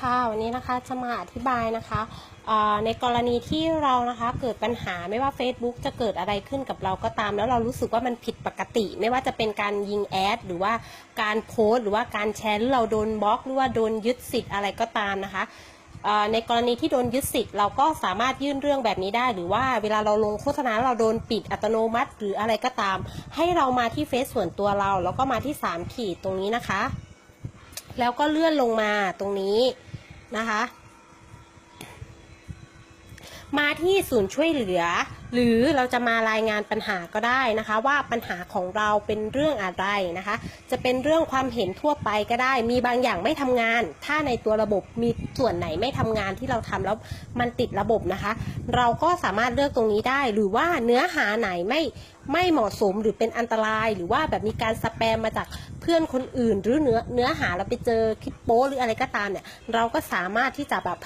ค่ะวันนี้นะคะจะมาอธิบายนะคะในกรณีที่เรานะคะเกิดปัญหาไม่ว่า Facebook จะเกิดอะไรขึ้นกับเราก็ตาม แล้วเรารู้สึกว่ามันผิดปกติ ไม่ว่าจะเป็นการยิงแอด หรือว่าการโพสต์ หรือว่าการแชร์เราโดนบล็อก หรือว่าโดนยึดสิทธิ์อะไรก็ตามนะคะในกรณีที่โดนยึดสิทธิ์เราก็สามารถยื่นเรื่องแบบนี้ได้ หรือว่าเวลาเราลงโฆษณาเราโดนปิดอัตโนมัติ หรืออะไรก็ตาม ให้เรามาที่เฟซส่วนตัวเรา แล้วก็มาที่สามขีดตรงนี้นะคะ แล้วก็เลื่อนลงมาตรงนี้นะคะ มาที่ศูนย์ช่วยเหลือ หรือเราจะมารายงานปัญหาก็ได้นะคะ ว่าปัญหาของเราเป็นเรื่องอะไรนะคะ จะเป็นเรื่องความเห็นทั่วไปก็ได้ มีบางอย่างไม่ทำงาน ถ้าในตัวระบบมีส่วนไหนไม่ทำงานที่เราทำแล้วมันติดระบบนะคะ เราก็สามารถเลือกตรงนี้ได้ หรือว่าเนื้อหาไหนไม่ไม่เหมาะสมหรือเป็นอันตราย หรือว่าแบบมีการสแปมมาจากเพื่อนคนอื่น หรือเนื้อเนื้อหาเราไปเจอคลิปโป๊หรืออะไรก็ตามเนี่ย เราก็สามารถที่จะแบบ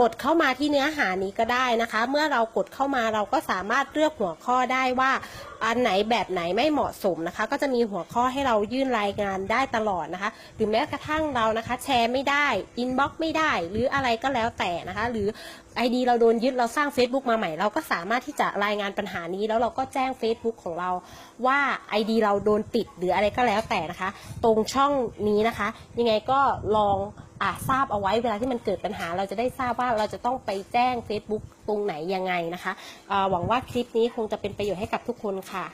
กดเข้ามาที่เนื้อหานี้ก็ได้นะคะ เมื่อเรากดเข้ามาเราก็สามารถเลือกหัวข้อได้ว่า อันไหนแบบไหนไม่เหมาะสมนะคะ ก็จะมีหัวข้อให้เรายื่นรายงานได้ตลอดนะคะ หรือแม้กระทั่งเรานะคะ แชร์ไม่ได้อินบ็อกไม่ได้ หรืออะไรก็แล้วแต่นะคะ หรือ ID เราโดนยึดเราสร้าง Facebook มาใหม่ เราก็สามารถที่จะรายงานปัญหานี้ แล้วเราก็แจ้ง Facebook ของเราว่า ID เราโดนปิดหรืออะไรก็แล้วแต่นะคะ ตรงช่องนี้นะคะ ยังไงก็ลอง ทราบเอาไว้เวลาที่มันเกิดปัญหา เราจะได้ทราบว่าเราจะต้องไปแจ้ง Facebook ตรงไหนยังไงนะคะหวังว่าคลิปนี้คงจะเป็นประโยชน์ให้กับทุกคนค่ะ